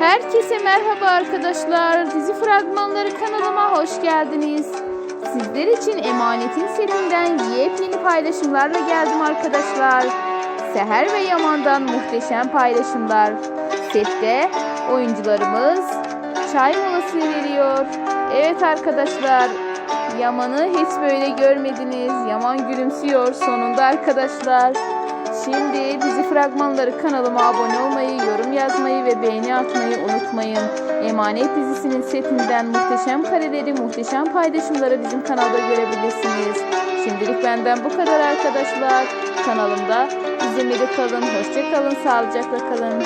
Herkese merhaba arkadaşlar. Dizi fragmanları kanalıma hoş geldiniz. Sizler için Emanet'in setinden yepyeni paylaşımlarla geldim arkadaşlar. Seher ve Yaman'dan muhteşem paylaşımlar. Sette oyuncularımız çay molası veriyor. Evet arkadaşlar, Yaman'ı hiç böyle görmediniz. Yaman gülümsüyor sonunda arkadaşlar. Şimdi dizi fragmanları kanalıma abone olmayı, yorum yazmayı ve beğeni atmayı unutmayın. Emanet dizisinin setinden muhteşem kareleri, muhteşem paylaşımları bizim kanalda görebilirsiniz. Şimdilik benden bu kadar arkadaşlar. Kanalımda izlemede kalın, hoşça kalın, sağlıcakla kalın.